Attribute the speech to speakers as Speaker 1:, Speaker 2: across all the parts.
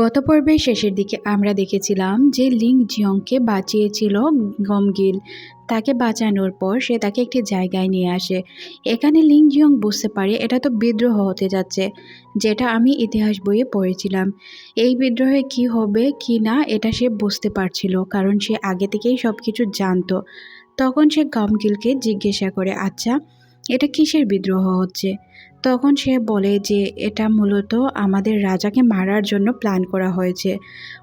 Speaker 1: গত পর্বের শেষের দিকে আমরা দেখেছিলাম যে লিং জিয়ংকে বাঁচিয়েছিল গমগিল। তাকে বাঁচানোর পর সে তাকে একটি জায়গায় নিয়ে আসে। এখানে লিং জিয়ং বুঝতে পারে, এটা তো বিদ্রোহ হতে যাচ্ছে, যেটা আমি ইতিহাস বইয়ে পড়েছিলাম। এই বিদ্রোহে কি হবে, কি না, এটা সে বুঝতে পারছিল, কারণ সে আগে থেকেই সব কিছু জানতো। তখন সে গমগিলকে জিজ্ঞাসা করে আচ্ছা এটা কিসের বিদ্রোহ হচ্ছে? তখন সে বলে যে, এটা মূলত আমাদের রাজাকে মারার জন্য প্ল্যান করা হয়েছে।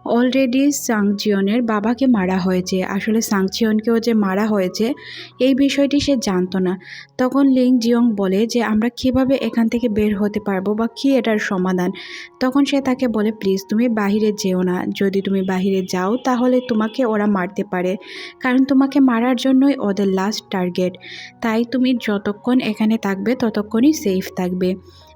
Speaker 1: অলরেডি সাংজিয়নের বাবাকে মারা হয়েছে। আসলে সাংচিয়নকেও যে মারা হয়েছে, এই বিষয়টি সে জানতো না। তখন লিং জিয়ং বলে যে, আমরা কীভাবে এখান থেকে বের হতে পারব বা কী এটার সমাধান? তখন সে তাকে বলে, প্লিজ, তুমি বাহিরে যেও না। যদি তুমি বাহিরে যাও, তাহলে তোমাকে ওরা মারতে পারে। কারণ তোমাকে মারার জন্যই ওদের লাস্ট টার্গেট তাই তুমি যতক্ষণ এখানে থাকবে, ততক্ষণই সেফ থাকবে।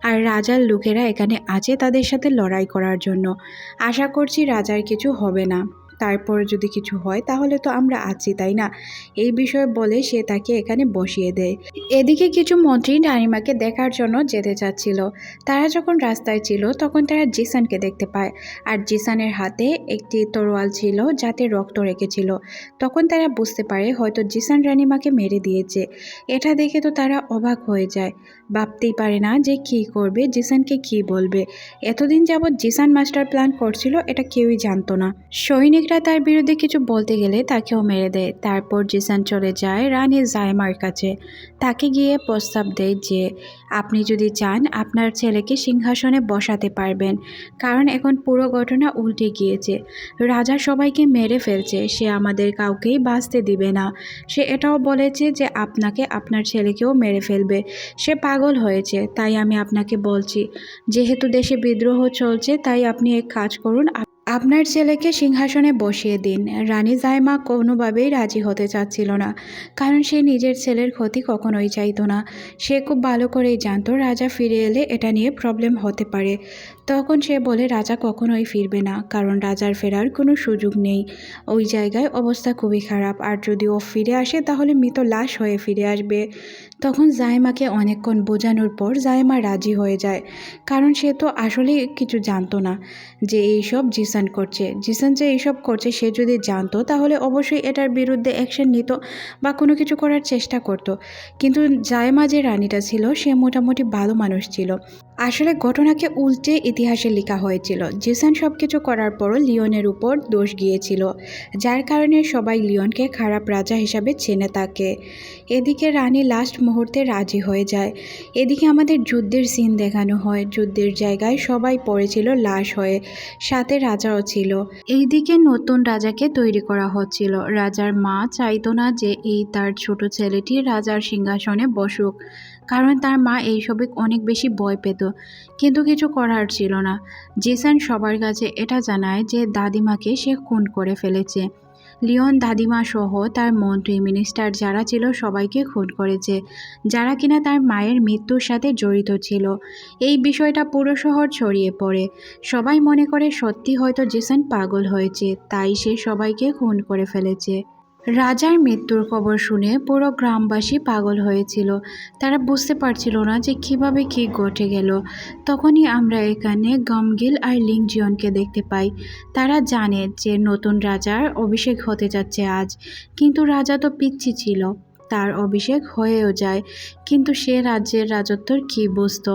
Speaker 1: আর রাজার লোকেরা এখানে আছে তাদের সাথে লড়াই করার জন্য। আশা করছি রাজার কিছু হবে না। তারপর যদি কিছু হয়, তাহলে তো আমরা আছি, তাই না? এই বিষয়ে বলে সে তাকে এখানে বসিয়ে দেয়। এদিকে কিছু মন্ত্রী নারিমাকে দেখার জন্য যেতে চাচ্ছিল। তারা যখন রাস্তায় ছিল, তখন তারা জিসানকে দেখতে পায়। আর জিসানের হাতে একটি তরোয়াল ছিল, যাতে রক্ত রেখেছিল। তখন তারা বুঝতে পারে, হয়তো জিসান রানিমাকে মেরে দিয়েছে। এটা দেখে তো তারা অবাক হয়ে যায়। ভাবতেই পারে না যে কি করবে, জিসানকে কি বলবে। এতদিন যাবৎ জিসান মাস্টার প্ল্যান করছিল, এটা কেউই জানতো না। সৈনিকরা তার বিরুদ্ধে কিছু বলতে গেলে তাকেও মেরে দেয়। তারপর জিসান চলে যায় রানী জায়মার কাছে। তাকে গিয়ে প্রস্তাব দেয় যে, আপনি যদি চান, আপনার ছেলেকে সিংহাসনে বসাতে পারবেন। কারণ এখন পুরো ঘটনা উল্টে গিয়েছে। রাজা সবাইকে মেরে ফেলছে। সে আমাদের কাউকেই বাঁচতে দিবে না। সে এটাও বলেছে যে, আপনাকে আপনার ছেলেকেও মেরে ফেলবে। সে পাগল হয়েছে, তাই আমি আপনাকে বলছি। যেহেতু দেশে বিদ্রোহ চলছে, তাই আপনি এক কাজ করুন আপনার ছেলেকে সিংহাসনে বসিয়ে দিন। রানী জায়মা কোনোভাবেই রাজি হতে চাচ্ছিল না, কারণ সে নিজের ছেলের ক্ষতি কখনোই চাইত না। সে খুব ভালো করেই জানত, রাজা ফিরে এলে এটা নিয়ে প্রবলেম হতে পারে। তখন সে বলে, রাজা কখনোই ফিরবে না, কারণ রাজার ফেরার কোনো সুযোগ নেই। ওই জায়গায় অবস্থা খুবই খারাপ, আর যদি ও ফিরে আসে, তাহলে মৃত লাশ হয়ে ফিরে আসবে। তখন জায়মাকে অনেকক্ষণ বোঝানোর পর জায়মা রাজি হয়ে যায়, কারণ সে তো আসলেই কিছু জানতো না যে এইসব জিসান করছে। জিসান যে এইসব করছে, সে যদি জানতো, তাহলে অবশ্যই এটার বিরুদ্ধে অ্যাকশন নিত বা কোনো কিছু করার চেষ্টা করত। কিন্তু জায়মা যে রানীটা ছিল, সে মোটামুটি ভালো মানুষ ছিল। আসলে ঘটনাকে উল্টে ইতিহাসে লেখা হয়েছিল। জিসান সব কিছু করার পরও লিওনের উপর দোষ গিয়েছিল, যার কারণে সবাই লিওনকে খারাপ রাজা হিসাবে চেনে তাকে। এদিকে রানী লাস্ট মুহূর্তে রাজি হয়ে যায়। এদিকে আমাদের যুদ্ধের সিন দেখানো হয়। যুদ্ধের জায়গায় সবাই পড়েছিল, লাশ হয়ে সাথে রাজাও ছিল। এইদিকে নতুন রাজাকে তৈরি করা হচ্ছিল। রাজার মা চাইতো না যে এই তার ছোট ছেলেটি রাজার সিংহাসনে বসুক। কারণ তার মা এইসবে অনেক বেশি ভয় পেত। কিন্তু কিছু করার ছিল না। জিসান সবার কাছে এটা জানায় যে দাদিমাকে সে খুন করে ফেলেছে। লিওন দাদিমা সহ তার মন্ত্রী, মিনিস্টার যারা ছিল সবাইকে খুন করেছে, যারা কিনা তার মায়ের মৃত্যুর সাথে জড়িত ছিল। এই বিষয়টা পুরো শহর ছড়িয়ে পড়ে। সবাই মনে করে সত্যি হয়তো জিসান পাগল হয়েছে, তাই সে সবাইকে খুন করে ফেলেছে। রাজার মৃত্যুর খবর শুনে পুরো গ্রামবাসী পাগল হয়েছিল। তারা বুঝতে পারছিল না যে কীভাবে কি ঘটে গেল। তখনই আমরা এখানে গমগিল আর লিংজিয়নকে দেখতে পাই। তারা জানে যে নতুন রাজার অভিষেক হতে যাচ্ছে আজ, কিন্তু রাজা তো পিচ্ছি ছিল। তার অভিষেক হয়েও যায়। কিন্তু সে রাজ্যের রাজত্বর কী বুঝতো?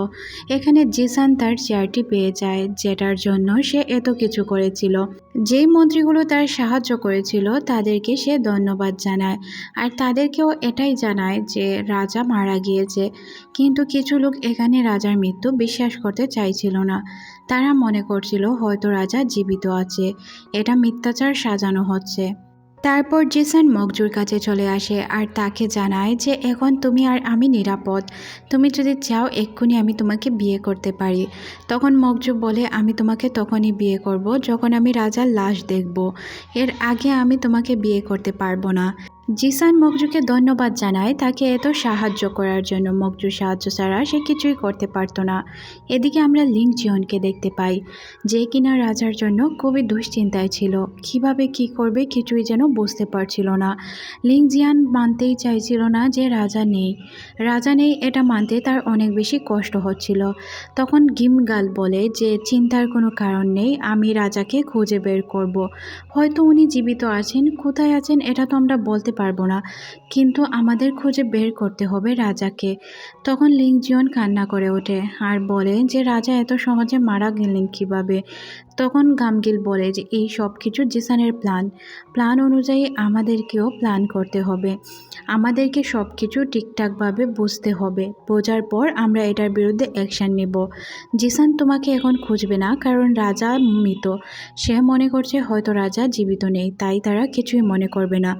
Speaker 1: এখানে জিসান তার চেয়ারটি পেয়ে যায়, যেটার জন্য সে এত কিছু করেছিল। যেই মন্ত্রীগুলো তার সাহায্য করেছিল, তাদেরকে সে ধন্যবাদ জানায়। আর তাদেরকেও এটাই জানায় যে রাজা মারা গিয়েছে। কিন্তু কিছু লোক এখানে রাজার মৃত্যু বিশ্বাস করতে চাইছিল না। তারা মনে করছিল, হয়তো রাজা জীবিত আছে। এটা মিথ্যাচার সাজানো হচ্ছে। তারপর জেসন মগজুর কাছে চলে আসে আর তাকে জানায় যে, এখন তুমি আর আমি নিরাপদ। তুমি যদি চাও, এক্ষুনি আমি তোমাকে বিয়ে করতে পারি। তখন মগজু বলে, আমি তোমাকে তখনই বিয়ে করব যখন আমি রাজার লাশ দেখব। এর আগে আমি তোমাকে বিয়ে করতে পারব না। জিসান মকজুকে ধন্যবাদ জানায় তাকে এত সাহায্য করার জন্য মকজু সাহায্য ছাড়া সে কিছুই করতে পারতো না। এদিকে আমরা লিঙ্ক জিয়নকে দেখতে পাই, যে কিনা রাজার জন্য খুবই দুশ্চিন্তায় ছিল। কীভাবে কি করবে কিছুই যেন বুঝতে পারছিল না। লিঙ্ক জিয়ান মানতেই চাইছিল না যে রাজা নেই। রাজা নেই এটা মানতে তার অনেক বেশি কষ্ট হচ্ছিল। তখন গিমগাল বলে যে, চিন্তার কোনো কারণ নেই, আমি রাজাকে খুঁজে বের করব। হয়তো উনি জীবিত আছেন, কোথায় আছেন এটা তো আমরা বলতে পারব না। কিন্তু আমাদের খুঁজে বের করতে হবে রাজাকে। তখন লিংজিয়ন কান্না করে ওঠে আর বলে যে রাজা এত সহজে মারা গেলেন কীভাবে? তখন গামগিল বলে যে এই সব কিছু জিসানের প্ল্যান। প্ল্যান অনুযায়ী আমাদেরকেও প্ল্যান করতে হবে। আমাদেরকে সব কিছু ঠিকঠাকভাবে বুঝতে হবে। বোঝার পর আমরা এটার বিরুদ্ধে অ্যাকশান নেব। জিসান তোমাকে এখন খুঁজবে না কারণ রাজা মৃত। সে মনে করছে হয়তো রাজা জীবিত নেই, তাই তারা কিছুই মনে করবে না।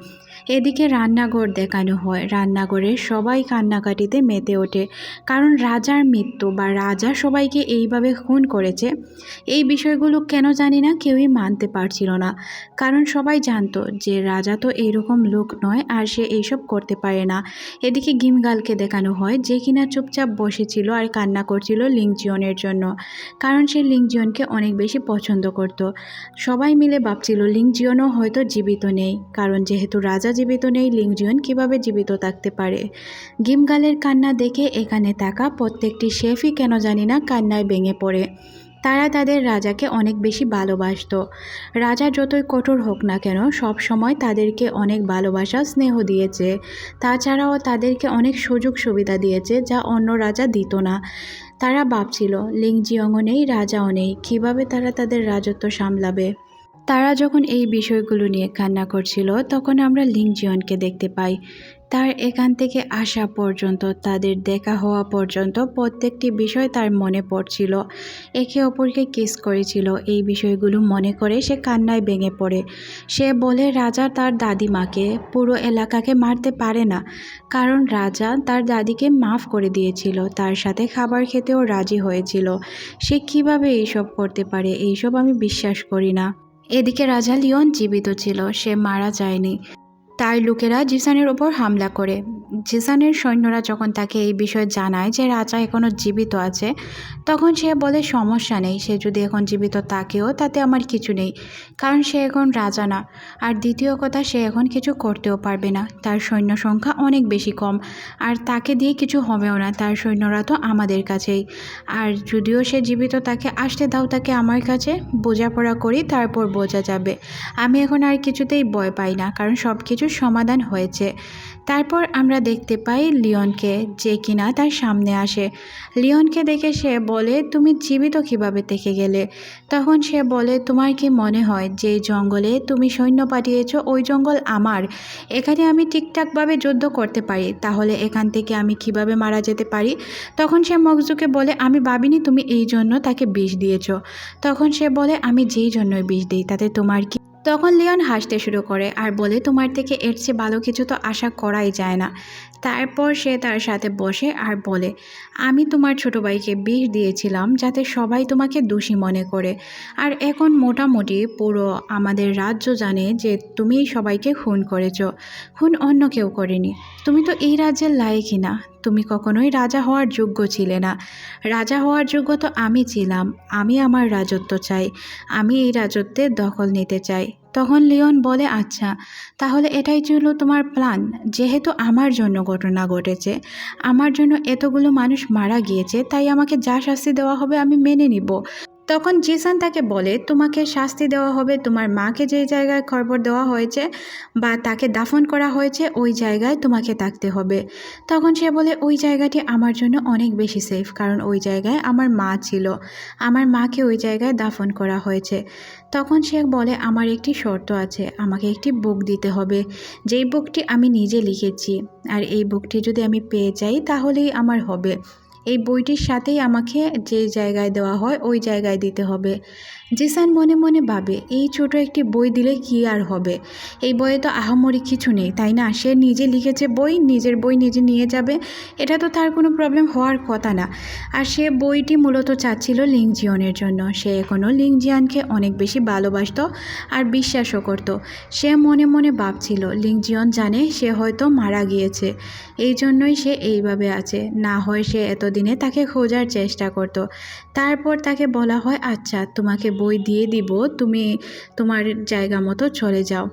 Speaker 1: এদিকে রান্নাঘর দেখানো হয়। রান্নাঘরে সবাই কান্নাকাটিতে মেতে ওঠে। কারণ রাজার মৃত্যু বা রাজা সবাইকে এইভাবে খুন করেছে, এই বিষয়গুলো কেন জানি না কেউই মানতে পারছিল না। কারণ সবাই জানতো যে রাজা তো এইরকম লোক নয় আর সে এইসব করতে পারে না। এদিকে গিমগালকে দেখানো হয় যে কিনা চুপচাপ বসেছিল আর কান্না করছিল লিংজিয়নের জন্য। কারণ সে লিংজিয়নকে অনেক বেশি পছন্দ করত। সবাই মিলে ভাবছিল লিংজিয়নও হয়তো জীবিত নেই। কারণ যেহেতু রাজা জীবিত নেই লিংজিয়ন কীভাবে জীবিত থাকতে পারে? গিমগালের কান্না দেখে এখানে থাকা প্রত্যেকটি শেফই কেন জানি না কান্নায় ভেঙে পড়ে। তারা তাদের রাজাকে অনেক বেশি ভালোবাসত। রাজা যতই কঠোর হোক না কেন, সব সময় তাদেরকে অনেক ভালোবাসা, স্নেহ দিয়েছে। তাছাড়াও তাদেরকে অনেক সুযোগ সুবিধা দিয়েছে যা অন্য রাজা দিত না। তারা ভাবছিল লিংজিয়ংও নেই, রাজাও নেই। কীভাবে তারা তাদের রাজত্ব সামলাবে? তারা যখন এই বিষয়গুলো নিয়ে কান্না করছিল, তখন আমরা লিংজিয়নকে দেখতে পাই। তার এখান থেকে আসা পর্যন্ত, তাদের দেখা হওয়া পর্যন্ত প্রত্যেকটি বিষয় তার মনে পড়ছিল। একে অপরকে কিস করেছিল। এই বিষয়গুলো মনে করে সে কান্নায় ভেঙে পড়ে। সে বলে, রাজা তার দাদিমাকে পুরো এলাকাকে মারতে পারে না। কারণ রাজা তার দাদিকে মাফ করে দিয়েছিল। তার সাথে খাবার খেতেও রাজি হয়েছিল। সে কীভাবে এইসব করতে পারে? এইসব আমি বিশ্বাস করি না। এদিকে রাজা লিওন জীবিত ছিল সে মারা যায়নি। তাই লোকেরা জিসানের ওপর হামলা করে। জিসানের সৈন্যরা যখন তাকে এই বিষয়ে জানায় যে রাজা এখনও জীবিত আছে, তখন সে বলে, সমস্যা নেই, সে যদি এখন জীবিত তাকেও, তাতে আমার কিছু নেই, কারণ সে এখন রাজা না। আর দ্বিতীয় কথা, সে এখন কিছু করতেও পারবে না। তার সৈন্য সংখ্যা অনেক বেশি কম, আর তাকে দিয়ে কিছু হবেও না। তার সৈন্যরা তো আমাদের কাছেই। আর যদিও সে জীবিত, তাকে আসতে দাও, তাকে আমার কাছে, বোঝাপড়া করি, তারপর বোঝা যাবে। আমি এখন আর কিছুতেই ভয় পাই না, কারণ সব কিছুর সমাধান হয়েছে। তারপর আমরা দেখতে পাই লিওনকে যে কিনা তার সামনে আসে। লিওনকে দেখে সে বলে, তুমি জীবিত কীভাবে থেকে গেলে? তখন সে বলে, তোমার কি মনে হয় যে জঙ্গলে তুমি সৈন্য পাঠিয়েছ? ওই জঙ্গল আমার। এখানে আমি ঠিকঠাকভাবে যুদ্ধ করতে পারি। তাহলে এখান থেকে আমি কীভাবে মারা যেতে পারি? তখন সে মগজুকে বলে, আমি ভাবিনি তুমি এই জন্য তাকে বিষ দিয়েছ। তখন সে বলে, আমি যেই জন্যই বিষ দিই, তাতে তোমার কি তখন লিওন হাসতে শুরু করে আর বলে, তোমার থেকে এর চেয়ে ভালো কিছু তো আশা করাই যায় না। তারপর সে তার সাথে বসে আর বলে, আমি তোমার ছোটো ভাইকে বিষ দিয়েছিলাম যাতে সবাই তোমাকে দোষী মনে করে। আর এখন মোটামুটি পুরো আমাদের রাজ্য জানে যে তুমি সবাইকে খুন করেছ। খুন অন্য কেউ করেনি। তুমি তো এই রাজ্যের লায়কই না। তুমি কখনোই রাজা হওয়ার যোগ্য ছিলে না। রাজা হওয়ার যোগ্য তো আমি ছিলাম। আমি আমার রাজত্ব চাই। আমি এই রাজত্বের দখল নিতে চাই। তখন লিওন বলে আচ্ছা তাহলে এটাই ছিল তোমার প্ল্যান। যেহেতু আমার জন্য ঘটনা ঘটেছে, আমার জন্য এতগুলো মানুষ মারা গিয়েছে, তাই আমাকে যা শাস্তি দেওয়া হবে আমি মেনে নিব। তখন জিসান তাকে বলে, তোমাকে শাস্তি দেওয়া হবে, তোমার মাকে যেই জায়গায় খবর দেওয়া হয়েছে বা তাকে দাফন করা হয়েছে, ওই জায়গায় তোমাকে থাকতে হবে। তখন সে বলে, ওই জায়গাটি আমার জন্য অনেক বেশি সেফ কারণ ওই জায়গায় আমার মা ছিল। আমার মাকে ওই জায়গায় দাফন করা হয়েছে। তখন সে বলে, আমার একটি শর্ত আছে, আমাকে একটি বুক দিতে হবে। যেই বুকটি আমি নিজে লিখেছি, আর এই বুকটি যদি আমি পেয়ে যাই, তাহলেই আমার হবে। এই বইটির সাথেই আমাকে যে জায়গায় দেওয়া হয়, ওই জায়গায় দিতে হবে। জিসান মনে মনে ভাবে, এই ছোট একটি বই দিলে কি আর হবে? এই বইয়ে তো আহামরি কিছু নেই, তাই না? সে নিজে লিখেছে বই, নিজের বই নিজে নিয়ে যাবে। এটা তো তার কোনো প্রবলেম হওয়ার কথা না। আর সে বইটি মূলত চাচ্ছিল লিংজিয়নের জন্য। সে এখনও লিংজিয়ানকে অনেক বেশি ভালোবাসতো আর বিশ্বাসও করতো। সে মনে মনে ভাবছিল লিংজিয়ন জানে সে হয়তো মারা গিয়েছে। এই জন্যই সে এইভাবে আছে। না হয় সে এতদিনে তাকে খোঁজার চেষ্টা করতো। তারপর তাকে বলা হয় আচ্ছা তোমাকে বই দিয়ে দিব, তুমি তোমার জায়গা মতো চলে যাও।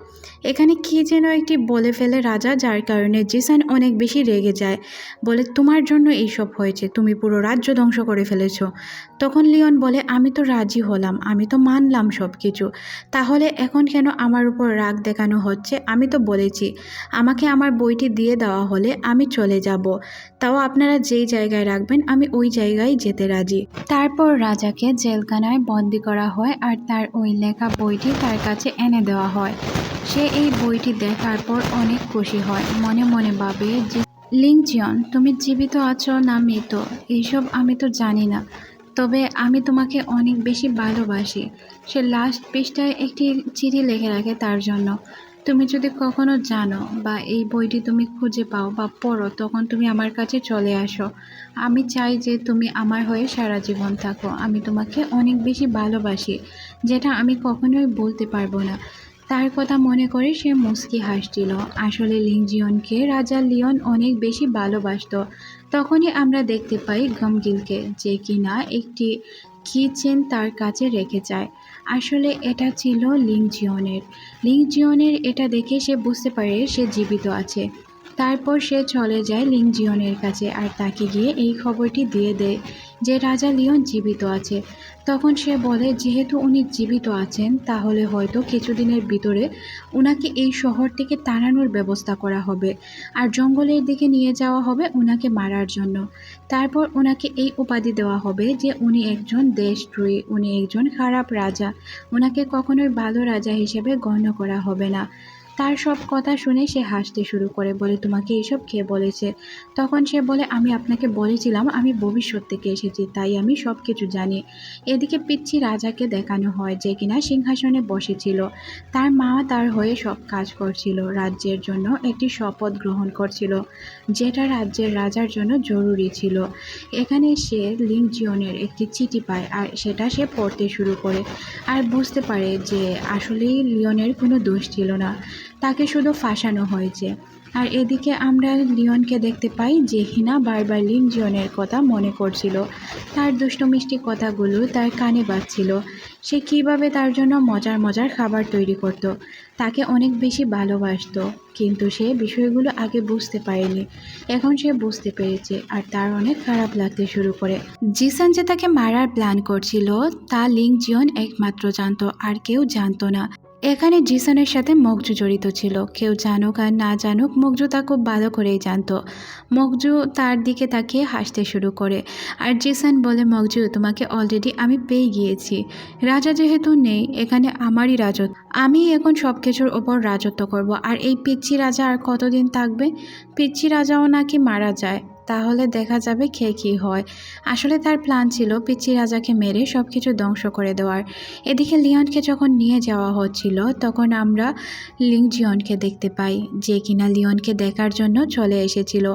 Speaker 1: এখানে কি যেন একটি বলে ফেলে রাজা, যার কারণে জিসান অনেক বেশি রেগে যায়। বলে, তোমার জন্য এইসব হয়েছে, তুমি পুরো রাজ্য ধ্বংস করে ফেলেছো। তখন লিওন বলে, আমি তো রাজি হলাম, আমি তো মানলাম সব কিছু তাহলে এখন কেন আমার উপর রাগ দেখানো হচ্ছে? আমি তো বলেছি, আমাকে আমার বইটি দিয়ে দেওয়া হলে আমি চলে যাব। তাও আপনারা যেই জায়গায় রাখবেন, আমি ওই জায়গায় যেতে রাজি। তারপর রাজাকে জেলখানায় বন্দি করা হয় আর তার ওই লেখা বইটি তার কাছে এনে দেওয়া হয়। সে এই বইটি দেখার পর অনেক খুশি হয়, মনে মনে ভাবে যে লিংজিয়ন তুমি জীবিত আছো না মৃত? এইসব আমি তো জানি না। তবে আমি তোমাকে অনেক বেশি ভালোবাসি। সে লাস্ট পৃষ্ঠায় একটি চিঠি লিখে রাখে তার জন্য। তুমি যদি কখনো জানো বা এই বইটি তুমি খুঁজে পাও বা পড়ো, তখন তুমি আমার কাছে চলে আসো। আমি চাই যে তুমি আমার হয়ে সারা জীবন থাকো। আমি তোমাকে অনেক বেশি ভালোবাসি, যেটা আমি কখনোই বলতে পারব না। তার কথা মনে করে সে মুস্কি হাসছিল। আসলে লিংজিয়নকে রাজা লিওন অনেক বেশি ভালোবাসতো। তখনই আমরা দেখতে পাই গমগিলকে যে কিনা একটি কিচেন তার কাছে রেখে যায়। আসলে এটা ছিল লিংজিওনের লিংজিওনের এটা দেখে সে বুঝতে পারে সে জীবিত আছে। তারপর সে চলে যায় লিংজিয়নের কাছে আর তাকে গিয়ে এই খবরটি দিয়ে দেয় যে রাজা লিওন জীবিত আছে। তখন সে বলে, যেহেতু উনি জীবিত আছেন, তাহলে হয়তো কিছুদিনের ভিতরে ওনাকে এই শহর থেকে তাড়ানোর ব্যবস্থা করা হবে আর জঙ্গলের দিকে নিয়ে যাওয়া হবে ওনাকে মারার জন্য। তারপর ওনাকে এই উপাধি দেওয়া হবে যে উনি একজন দেশদ্রোহী, উনি একজন খারাপ রাজা। ওনাকে কখনোই ভালো রাজা হিসেবে গণ্য করা হবে না। তার সব কথা শুনে সে হাসতে শুরু করে বলে, তোমাকে এইসব কে বলেছে? তখন সে বলে, আমি আপনাকে বলেছিলাম, আমি ভবিষ্যৎ থেকে এসেছি, তাই আমি সব কিছু জানি। এদিকে পিচ্ছি রাজাকে দেখানো হয় যে কিনা সিংহাসনে বসেছিল। তার মা তার হয়ে সব কাজ করছিল, রাজ্যের জন্য একটি শপথ গ্রহণ করছিল, যেটা রাজ্যের রাজার জন্য জরুরি ছিল। এখানে সে লিংজিয়নের একটি চিঠি পায়, আর সেটা সে পড়তে শুরু করে, আর বুঝতে পারে যে আসলেই লিওনের কোনো দোষ ছিল না। তাকে শুধু ফাঁসানো হয়েছে। আর এদিকে আমরা লিওনকে দেখতে পাই যে হিনা বারবার লিনজিয়নের কথা মনে করছিল। তার দুষ্টু মিষ্টি কথাগুলো তার কানে বাজছিল। সে কীভাবে তার জন্য মজার মজার খাবার তৈরি করত। তাকে অনেক বেশি ভালোবাসতো। কিন্তু সে বিষয়গুলো আগে বুঝতে পারেনি। এখন সে বুঝতে পেরেছে আর তার অনেক খারাপ লাগতে শুরু করে। জিসান যে তাকে মারার প্ল্যান করছিল, তা লিং জিওন একমাত্র জানতো আর কেউ জানতো না। এখানে জিসানের সাথে মগজু জড়িত ছিল। কেউ জানুক আর না জানুক, মগজু তা খুব ভালো করেই জানতো। মগজু তার দিকে তাকিয়ে হাসতে শুরু করে। আর জিসান বলে, মগজু, তোমাকে অলরেডি আমি পেয়ে গিয়েছি। রাজা যেহেতু নেই, এখানে আমারই রাজত্ব। আমি এখন সব কিছুর ওপর রাজত্ব করব। আর এই পিচ্ছি রাজা আর কতদিন থাকবে? পিচ্ছি রাজাও নাকি মারা যায়। তাহলে দেখা যাবে খেয়ে কী হয়। আসলে তার প্ল্যান ছিল পিচি রাজাকে মেরে সব কিছু ধ্বংস করে দেওয়ার। এদিকে লিওনকে যখন নিয়ে যাওয়া হচ্ছিল, তখন আমরা লিং জিওনকে দেখতে পাই, যে কিনা লিওনকে দেখার জন্য চলে এসেছিল।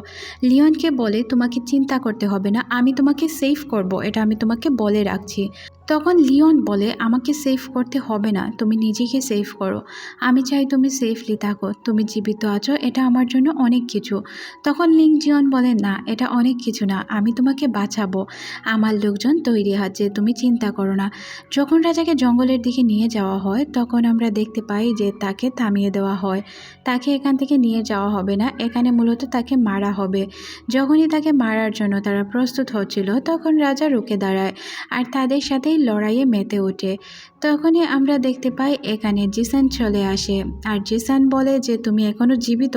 Speaker 1: লিওনকে বলে, তোমাকে চিন্তা করতে হবে না, আমি তোমাকে সেফ করব, এটা আমি তোমাকে বলে রাখছি। তখন লিওন বলে, আমাকে সেফ করতে হবে না, তুমি নিজেকে সেফ করো। আমি চাই তুমি সেফলি থাকো, তুমি জীবিত আছো, এটা আমার জন্য অনেক কিছু। তখন লিং জিয়ন বলে, না, এটা অনেক কিছু না, আমি তোমাকে বাঁচাবো। আমার লোকজন তৈরি আছে তুমি চিন্তা করো না। যখন রাজাকে জঙ্গলের দিকে নিয়ে যাওয়া হয়, তখন আমরা দেখতে পাই যে তাকে থামিয়ে দেওয়া হয়। তাকে এখান থেকে নিয়ে যাওয়া হবে না, এখানে মূলত তাকে মারা হবে। যখনই তাকে মারার জন্য তারা প্রস্তুত হচ্ছিল, তখন রাজা রুখে দাঁড়ায়, আর তাদের সাথেই লড়াইয়ে মেতে ওঠে। তখনই আমরা দেখতে পাই এখানে জিসান চলে আসে। আর জিসান বলে যে, তুমি এখনও জীবিত?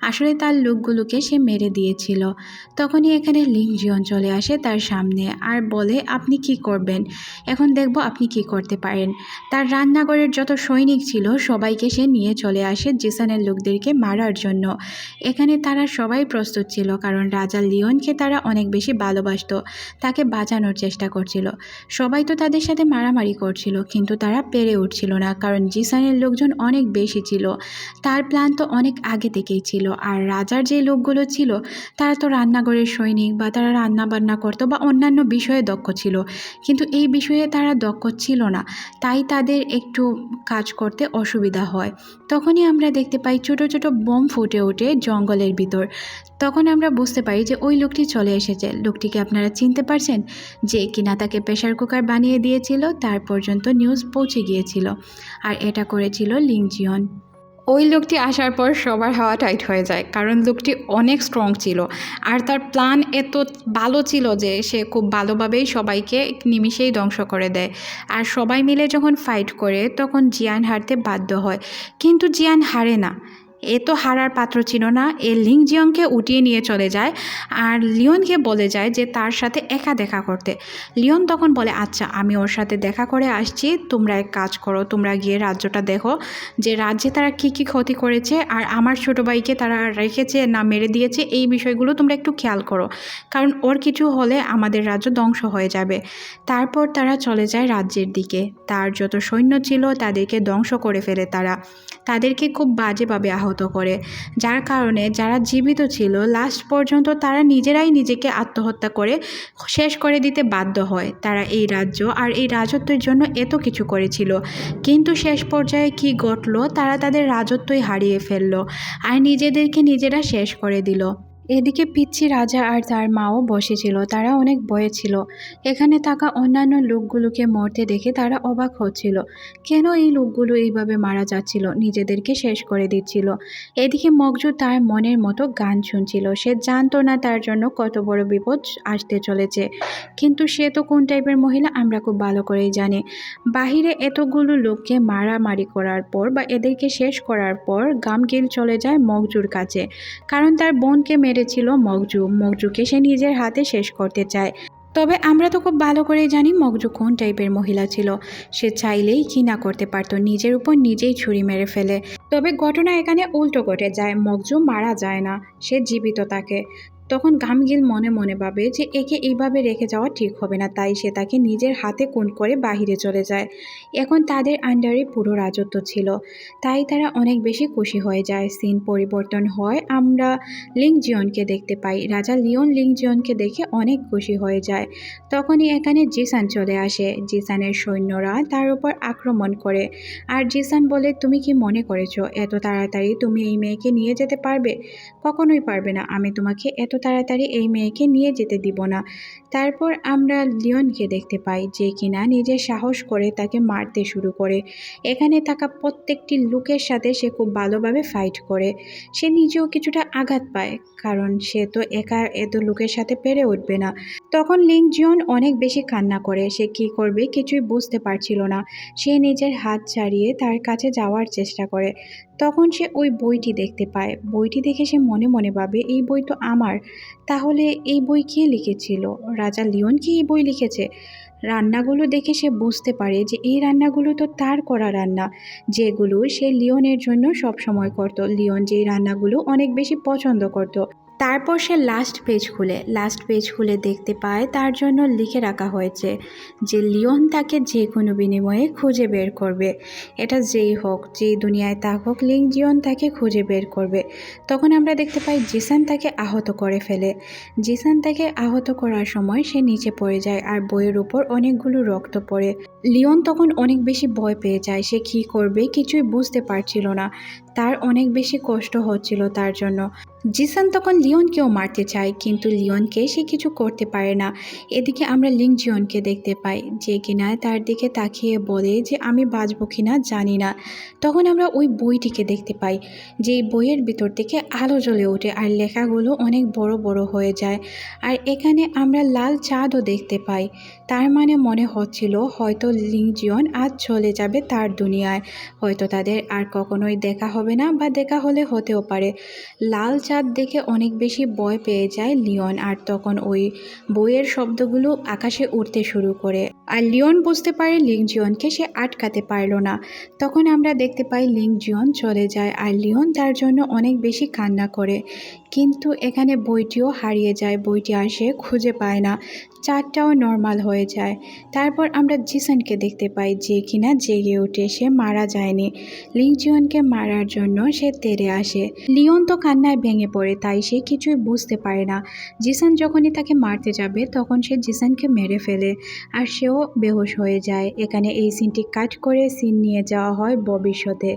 Speaker 1: আসলে তার লোকগুলোকে সে মেরে দিয়েছিল। তখনই এখানে লিং জিয়ন চলে আসে তার সামনে আর বলে, আপনি কি করবেন? এখন দেখব আপনি কি করতে পারেন। তার রান্নাঘরের যত সৈনিক ছিল, সবাইকে সে নিয়ে চলে আসে জিসানের লোকদেরকে মারার জন্য। এখানে তারা সবাই প্রস্তুত ছিল, কারণ রাজা লিওনকে তারা অনেক বেশি ভালোবাসতো, তাকে বাঁচানোর চেষ্টা করছিল। সবাই তো তাদের সাথে মারামারি করছিল, কিন্তু তারা পেরে উঠছিল না, কারণ জিসানের লোকজন অনেক বেশি ছিল। তার প্ল্যান তো অনেক আগে থেকেই ছিল, আর রাজার যে লোকগুলো ছিল, তারা তো রান্নাঘরের সৈনিক বা তারা রান্না বান্না করতো বা অন্যান্য বিষয়ে দক্ষ ছিল, কিন্তু এই বিষয়ে তারা দক্ষ ছিল না, তাই তাদের একটু কাজ করতে অসুবিধা হয়। তখনই আমরা দেখতে পাই ছোট ছোট বোম ফুটে ওঠে জঙ্গলের ভিতর। তখন আমরা বুঝতে পারি যে ওই লোকটি চলে এসেছে। লোকটিকে আপনারা চিনতে পারছেন যে কিনা তাকে প্রেশার কুকার বানিয়ে দিয়েছিল, তার পর্যন্ত নিউজ পৌঁছে গিয়েছিল। আর এটা করেছিল লিংজিয়ন ওই লোকটি আসার পর সবার হাওয়া টাইট হয়ে যায়, কারণ লোকটি অনেক স্ট্রং ছিল। আর তার প্ল্যান এত ভালো ছিল যে, সে খুব ভালোভাবেই সবাইকে নিমিষেই ধ্বংস করে দেয়। আর সবাই মিলে যখন ফাইট করে, তখন জিয়ান হারতে বাধ্য হয়। কিন্তু জিয়ান হারে না। এ তো হারার পাত্র ছিল না। এ লিং জিয়ংকে উঠিয়ে নিয়ে চলে যায় আর লিওনকে বলে যায় যে তার সাথে একা দেখা করতে। লিওন তখন বলে আচ্ছা আমি ওর সাথে দেখা করে আসছি। তোমরা এক কাজ করো, তোমরা গিয়ে রাজ্যটা দেখো যে রাজ্যে তারা কি কি ক্ষতি করেছে আর আমার ছোটো ভাইকে তারা রেখেছে না মেরে দিয়েছে, এই বিষয়গুলো তোমরা একটু খেয়াল করো। কারণ ওর কিছু হলে আমাদের রাজ্য ধ্বংস হয়ে যাবে। তারপর তারা চলে যায় রাজ্যের দিকে। তার যত সৈন্য ছিল তাদেরকে ধ্বংস করে ফেলে তারা। তাদেরকে খুব বাজেভাবে আহত করে। যার কারণে যারা জীবিত ছিল লাস্ট পর্যন্ত তারা নিজেরাই নিজেকে আত্মহত্যা করে শেষ করে দিতে বাধ্য হয়। তারা এই রাজ্য আর এই রাজত্বের জন্য এত কিছু করেছিল। কিন্তু শেষ পর্যায়ে কি ঘটল? তারা তাদের রাজত্বই হারিয়ে ফেলল। আর নিজেদেরকে নিজেরা শেষ করে দিল। এদিকে পিচ্ছি রাজা আর তার মাও বসেছিল তারা অনেক বয়ে ছিল। এখানে থাকা অন্যান্য লোকগুলোকে মরতে দেখে তারা অবাক হচ্ছিল। কেন এই লোকগুলো এইভাবে মারা যাচ্ছিল, নিজেদেরকে শেষ করে দিচ্ছিল? এদিকে মগজু তার মনের মতো গান শুনছিল। সে জানতো না তার জন্য কত বড় বিপদ আসতে চলেছে। কিন্তু সে তো কোন টাইপের মহিলা, আমরা খুব ভালো করেই জানি। বাহিরে এতগুলো লোককে মারামারি করার পর বা এদেরকে শেষ করার পর গামগিল চলে যায় মগজুর কাছে। কারণ তার বোনকে মেরেছিল মগজু। মগজুকে সে নিজের হাতে শেষ করতে চায়। তবে আমরা তো খুব ভালো করে জানি মগজু কোন টাইপের মহিলা ছিল। সে চাইলেই কি না করতে পারতো, নিজের উপর নিজেই ছুরি মেরে ফেলে। তবে ঘটনা এখানে উল্টো ঘটে যায়, মগজু মারা যায় না, সে জীবিত থাকে। তখন গামগিল মনে মনে ভাবে যে একে এইভাবে রেখে যাওয়া ঠিক হবে না, তাই সে তাকে নিজের হাতে কোন করে বাহিরে চলে যায়। এখন তাদের আন্ডারে পুরো রাজত্ব ছিল, তাই তারা অনেক বেশি খুশি হয়ে যায়। সিন পরিবর্তন হয়, আমরা লিং জিয়নকে দেখতে পাই। রাজা লিওন লিং জিয়নকে দেখে অনেক খুশি হয়ে যায়। তখনই এখানে জিসান চলে আসে। জিসানের সৈন্যরা তার উপর আক্রমণ করে। আর জিসান বলে, তুমি কি মনে করেছ, এত তাড়াতাড়ি তুমি এই মেয়েকে নিয়ে যেতে পারবে? কখনোই পারবে না, আমি তোমাকে এত তাড়াতাড়ি এই মেয়েকে নিয়ে যেতে দিব না। তারপর আমরা লিওনকে দেখতে পাই যে কিনা নিজে সাহস করে তাকে মারতে শুরু করে। এখানে থাকা প্রত্যেকটি লোকের সাথে সে খুব ভালোভাবে ফাইট করে। সে নিজেও কিছুটা আঘাত পায়, কারণ সে তো একা এত লোকের সাথে পেরে উঠবে না। তখন লিং জিয়ন অনেক বেশি কান্না করে, সে কি করবে কিছুই বুঝতে পারছিল না। সে নিজের হাত ছাড়িয়ে তার কাছে যাওয়ার চেষ্টা করে। তখন সে ওই বইটি দেখতে পায়। বইটি দেখে সে মনে মনে ভাবে, এই বই তো আমার। তাহলে এই বই কে লিখেছিল? রাজা লিওন কি এই বই লিখেছে? রান্নাগুলো দেখে সে বুঝতে পারে যে, এই রান্নাগুলো তো তার করা রান্না, যেগুলো সে লিওনের জন্য সব সময় করত। লিওন যেই রান্নাগুলো অনেক বেশি পছন্দ করত। তারপর সে লাস্ট পেজ খুলে লাস্ট পেজ খুলে দেখতে পায় তার জন্য লিখে রাখা হয়েছে যে লিওন তাকে যে কোনো বিনিময়ে খুঁজে বের করবে। এটা যেই হোক, যেই দুনিয়ায় তা হোক, লিং জিয়ন তাকে খুঁজে বের করবে। তখন আমরা দেখতে পাই জিসান তাকে আহত করে ফেলে। জিসান তাকে আহত করার সময় সে নিচে পড়ে যায় আর বইয়ের উপর অনেকগুলো রক্ত পড়ে। লিওন তখন অনেক বেশি ভয় পেয়ে যায়, সে কী করবে কিছুই বুঝতে পারছিল না। তার অনেক বেশি কষ্ট হচ্ছিল তার জন্য। জিসান তখন লিওনকেও মারতে চায়, কিন্তু লিওনকে সে কিছু করতে পারে না। এদিকে আমরা লিং জিওনকে দেখতে পাই, যে কিনা তার দিকে তাকিয়ে বলে যে, আমি বাঁচবো কিনা জানি না। তখন আমরা ওই বইটিকে দেখতে পাই, যে বইয়ের ভিতর থেকে আলো জ্বলে ওঠে আর লেখাগুলো অনেক বড় বড় হয়ে যায়। আর এখানে আমরা লাল চাঁদও দেখতে পাই তার মানে মনে হচ্ছিল হয়তো লিং জিয়ন আজ চলে যাবে তার দুনিয়ায়। হয়তো তাদের আর কখনোই দেখা হবে না বা দেখা হলে হতেও পারে। লাল চাঁদ দেখে অনেক বেশি ভয় পেয়ে যায় লিওন আর তখন ওই বইয়ের শব্দগুলো আকাশে উঠতে শুরু করে। আর লিওন বুঝতে পারে লিং জিয়নকে সে আটকাতে পারল না। তখন আমরা দেখতে পাই লিং জিয়ন চলে যায় আর লিওন তার জন্য অনেক বেশি কান্না করে। কিন্তু এখানে বইটিও হারিয়ে যায়, বইটি আর সে খুঁজে পায় না। চাঁদটাও নর্মাল হয়ে যায়। তারপর আমরা জিসানকে দেখতে পাই যে কিনা জেগে ওঠে সে মারা যায়নি। লিং জিয়নকে মারার জন্য সে তেরে আসে। লিওন তো কান্নায় ভেঙে পড়ে, তাই সে কিছুই বুঝতে পারে না। জিসান যখনই তাকে মারতে যাবে, তখন সে জিসানকে মেরে ফেলে আর সেও বেহোশ হয়ে যায়। এখানে এই সিনটি কাট করে সিন নিয়ে যাওয়া হয় ভবিষ্যতে।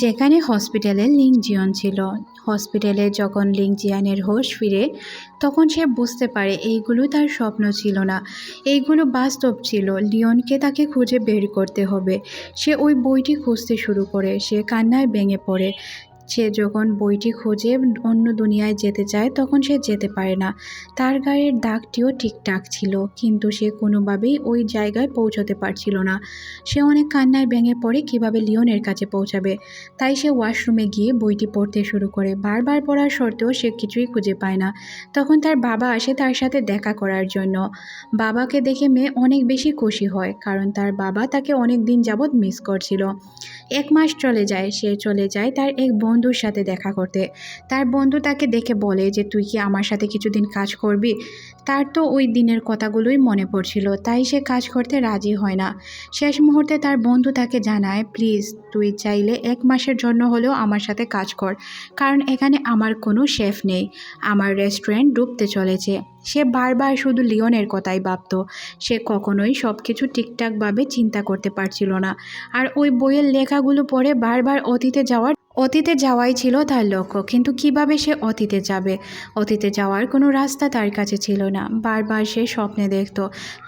Speaker 1: যেখানে হসপিটালে লিং জিয়ন ছিল। হসপিটালে যখন লিং জিয়ানের হোশ ফিরে, তখন সে বুঝতে পারে এইগুলো তার স্বপ্ন ছিল না। এইগুলো বাস্তব ছিল। লিওনকে তাকে খুঁজে বের করতে হবে। সে ওই বইটি খুঁজতে শুরু করে। সে কান্নায় ভেঙে পড়ে। সে যখন বইটি খুঁজে অন্য দুনিয়ায় যেতে চায়, তখন সে যেতে পারে না। তার গায়ের দাগটিও ঠিকঠাক ছিল, কিন্তু সে কোনোভাবেই ওই জায়গায় পৌঁছতে পারছিল না। সে অনেক কান্নায় ভেঙে পড়ে, কীভাবে লিওনের কাছে পৌঁছাবে? তাই সে ওয়াশরুমে গিয়ে বইটি পড়তে শুরু করে। বারবার পড়ার সত্ত্বেও সে কিছুই খুঁজে পায় না। তখন তার বাবা আসে তার সাথে দেখা করার জন্য। বাবাকে দেখে মেয়ে অনেক বেশি খুশি হয়, কারণ তার বাবা তাকে অনেক দিন যাবৎ মিস করছিল। এক মাস চলে যায়, সে চলে যায় তার এক বন্ধুর সাথে দেখা করতে। তার বন্ধু তাকে দেখে বলে যে, তুই কি আমার সাথে কিছুদিন কাজ করবি? তার তো ওই দিনের কথাগুলোই মনে পড়ছিল, তাই সে কাজ করতে রাজি হয় না। শেষ মুহূর্তে তার বন্ধু তাকে জানায়, প্লিজ, তুই চাইলে এক মাসের জন্য হলেও আমার সাথে কাজ কর, কারণ এখানে আমার কোনো শেফ নেই। আমার রেস্টুরেন্ট ডুবতে চলেছে। সে বারবার শুধু লিওনের কথাই ভাবত, সে কখনোই সব কিছু ঠিকঠাকভাবে চিন্তা করতে পারছিল না। আর ওই বইয়ের লেখাগুলো পড়ে বারবার অতীতে যাওয়ার অতীতে যাওয়াই ছিল তার লক্ষ্য, কিন্তু কীভাবে সে অতীতে যাবে? অতীতে যাওয়ার কোনো রাস্তা তার কাছে ছিল না। বারবার সে স্বপ্নে দেখত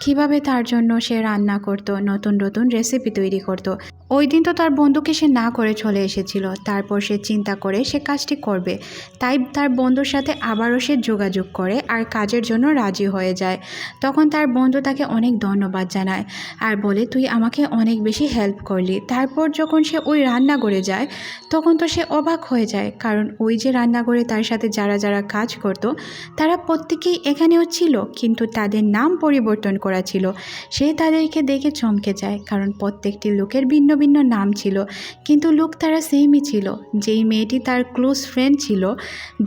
Speaker 1: কীভাবে তার জন্য সে রান্না করত, নতুন নতুন রেসিপি তৈরি করত। ওই দিন তো তার বন্ধুকে সে না করে চলে এসেছিল। তারপর সে চিন্তা করে সে কাজটি করবে। তাই তার বন্ধুর সাথে আবারও সে যোগাযোগ করে আর কাজের জন্য রাজি হয়ে যায়। তখন তার বন্ধু তাকে অনেক ধন্যবাদ জানায় আর বলে, তুই আমাকে অনেক বেশি হেল্প করলি। তারপর যখন সে ওই রান্নাঘরে যায়, তখন তো সে অবাক হয়ে যায়। কারণ ওই যে রান্নাঘরে তার সাথে যারা যারা কাজ করতো, তারা প্রত্যেকেই এখানেও ছিল, কিন্তু তাদের নাম পরিবর্তন করা ছিল। সে তাদেরকে দেখে চমকে যায়, কারণ প্রত্যেকটি লোকের ভিন্ন ভিন্ন নাম ছিল, কিন্তু লুক তারা সেমই ছিল। যেই মেয়েটি তার ক্লোজ ফ্রেন্ড ছিল,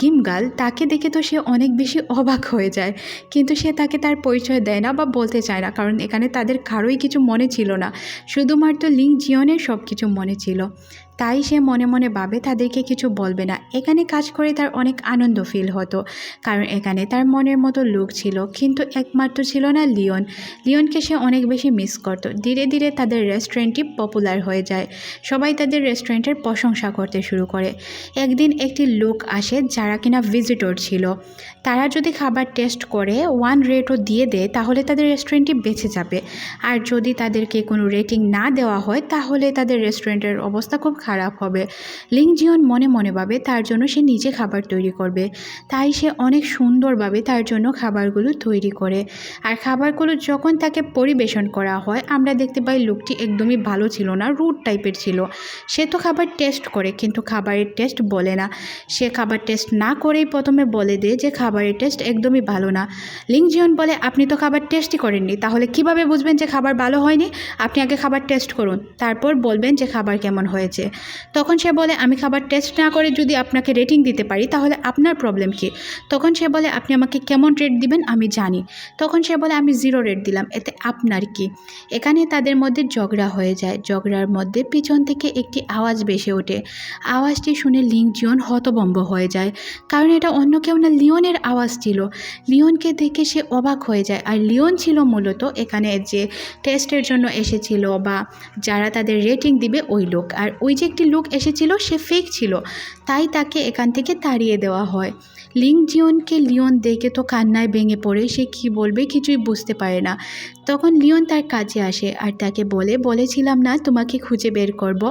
Speaker 1: গিমগাল, তাকে দেখে তো সে অনেক বেশি অবাক হয়ে যায়। কিন্তু সে তাকে তার পরিচয় দেয় না বা বলতে চায় না, কারণ এখানে তাদের কারোই কিছু মনে ছিল না। শুধুমাত্র লিঙ্ক জিয়নের সব কিছু মনে ছিল। তাই সে মনে মনে ভাবে তাদেরকে কিছু বলবে না। এখানে কাজ করে তার অনেক আনন্দ ফিল হতো। কারণ এখানে তার মনের মতো লোক ছিল, কিন্তু একমাত্র ছিল না লিওন। লিওনকে সে অনেক বেশি মিস করত। ধীরে ধীরে তাদের রেস্টুরেন্টটি পপুলার হয়ে যায়। সবাই তাদের রেস্টুরেন্টের প্রশংসা করতে শুরু করে। একদিন একটি লোক আসে যারা কিনা ভিজিটর ছিল। তারা যদি খাবার টেস্ট করে ওয়ান রেটও দিয়ে দেয়, তাহলে তাদের রেস্টুরেন্টটি বেঁচে যাবে। আর যদি তাদেরকে কোনো রেটিং না দেওয়া হয়, তাহলে তাদের রেস্টুরেন্টের অবস্থা খুব খারাপ হবে। লিং জিয়ন মনে মনে ভাবে তার জন্য সে নিজে খাবার তৈরি করবে। তাই সে অনেক সুন্দরভাবে তার জন্য খাবারগুলো তৈরি করে। আর খাবারগুলো যখন তাকে পরিবেশন করা হয়, আমরা দেখতে পাই লোকটি একদমই ভালো ছিল না রুট টাইপের ছিল। সে তো খাবার টেস্ট করে, কিন্তু খাবারের টেস্ট বলে না। সে খাবার টেস্ট না করেই প্রথমে বলে দেয় যে খাবারের টেস্ট একদমই ভালো না। লিং জিয়ন বলে, আপনি তো খাবার টেস্টই করেননি, তাহলে কীভাবে বুঝবেন যে খাবার ভালো হয়নি? আপনি আগে খাবার টেস্ট করুন, তারপর বলবেন যে খাবার কেমন হয়েছে। তখন সে বলে, আমি খাবার টেস্ট না করে যদি আপনাকে রেটিং দিতে পারি, তাহলে আপনার প্রবলেম কী? তখন সে বলে, আপনি আমাকে কেমন রেট দিবেন আমি জানি। তখন সে বলে, আমি জিরো রেট দিলাম, এতে আপনার কি? এখানে তাদের মধ্যে ঝগড়া হয়ে যায়। ঝগড়ার মধ্যে পিছন থেকে একটি আওয়াজ বেসে ওঠে। আওয়াজটি শুনে লিং জিয়ন হতবম্ব হয়ে যায়। কারণ এটা অন্য কেউ না, লিওনের আওয়াজ ছিল। লিওনকে দেখে সে অবাক হয়ে যায়। আর লিওন ছিল মূলত এখানে যে টেস্টের জন্য এসেছিল বা যারা তাদের রেটিং দিবে ওই লোক। আর ওই যে একটি লোক এসেছিল, সে ফেক ছিল। তাই তাকে এখান থেকে তাড়িয়ে দেওয়া হয়। লিং জিওনকে লিওন দেখে তো কান্নায় ভেঙে পড়ে, সে কি বলবে কিছুই বুঝতে পারে না। তখন লিওন তার কাছে আসে আর তাকে বলে, বলেছিলাম না তোমাকে খুঁজে বের করব।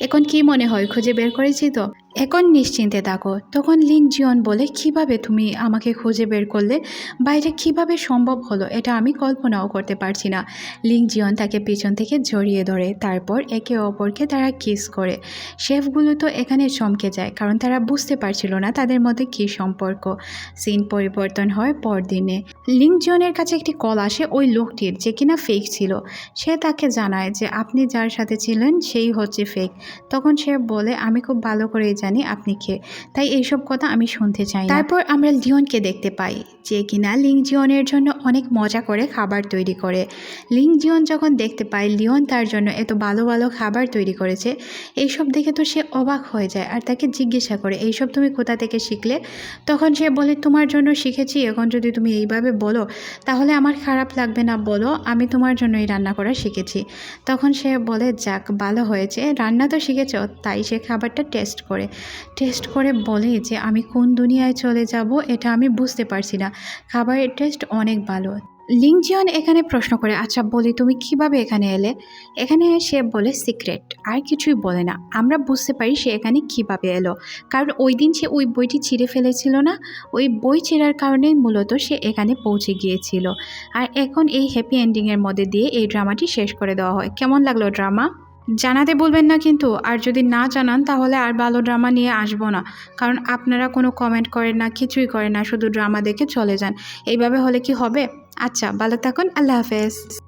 Speaker 1: এখন কি মনে হয় খুঁজে বের করেছি তো? এখন নিশ্চিন্তে থাকো। তখন লিং জিয়ন বলে, কীভাবে তুমি আমাকে খুঁজে বের করলে? বাইরে কীভাবে সম্ভব হলো এটা আমি কল্পনাও করতে পারছি না। লিং জিয়ন তাকে পিছন থেকে জড়িয়ে ধরে, তারপর একে অপরকে তারা কিস করে। শেফগুলো তো এখানে চমকে যায়, কারণ তারা বুঝতে পারছিল না তাদের মধ্যে কী সম্পর্ক। সিন পরিবর্তন হয় পরদিনে। লিং জিয়নের কাছে একটি কল আসে, ওই লোকটির। যে কিনা ফেক ছিল। সে তাকে জানায় যে আপনি যার সাথে ছিলেন সেই হচ্ছে ফেক তখন সে বলে, আমি খুব ভালো করেই জানি আপনি কে। তাই এইসব কথা আমি শুনতে চাই তারপর আমরা লিওনকে দেখতে পাই, যে কিনা লিং জিওনের জন্য অনেক মজা করে খাবার তৈরি করে। লিং জিওন যখন দেখতে পায় লিওন তার জন্য এত ভালো ভালো খাবার তৈরি করেছে, এইসব দেখে তো সে অবাক হয়ে যায় আর তাকে জিজ্ঞাসা করে, এইসব তুমি কোথা থেকে শিখলে? তখন সে বলে, তোমার জন্য শিখেছি। এখন যদি তুমি এইভাবে বলো, তাহলে আমার খারাপ লাগবে না বলো, আমি তোমার জন্যই রান্না করা শিখেছি। তখন সে বলে, যাক, ভালো হয়েছে। রান্না তো শিখেছ, তাই সে খাবারটা টেস্ট করে। টেস্ট করে বলে যে, আমি কোন দুনিয়ায় চলে যাব, এটা আমি বুঝতে পারছি না। খাবারের টেস্ট অনেক ভালো। লিংজিয়ন এখানে প্রশ্ন করে আচ্ছা বলি তুমি কীভাবে এখানে এলে? এখানে সে বলে, সিক্রেট, আর কিছুই বলে না। আমরা বুঝতে পারি সে এখানে কীভাবে এলো। কারণ ওই দিন সে ওই বইটি ছিঁড়ে ফেলেছিল না। ওই বই ছেঁড়ার কারণেই মূলত সে এখানে পৌঁছে গিয়েছিল। আর এখন এই হ্যাপি এন্ডিংয়ের মধ্যে দিয়ে এই ড্রামাটি শেষ করে দেওয়া হয়। কেমন লাগল ড্রামা জানাতে বলবেন না কিন্তু, আর যদি না জানান তাহলে আর ভালো ড্রামা নিয়ে আসব না। কারণ আপনারা কোনো কমেন্ট করেন না, কিছুই করেন না, শুধু ড্রামা দেখে চলে যান। এইভাবে হলে কি হবে? আচ্ছা ভালো থাকুন, আল্লাহ হাফেজ।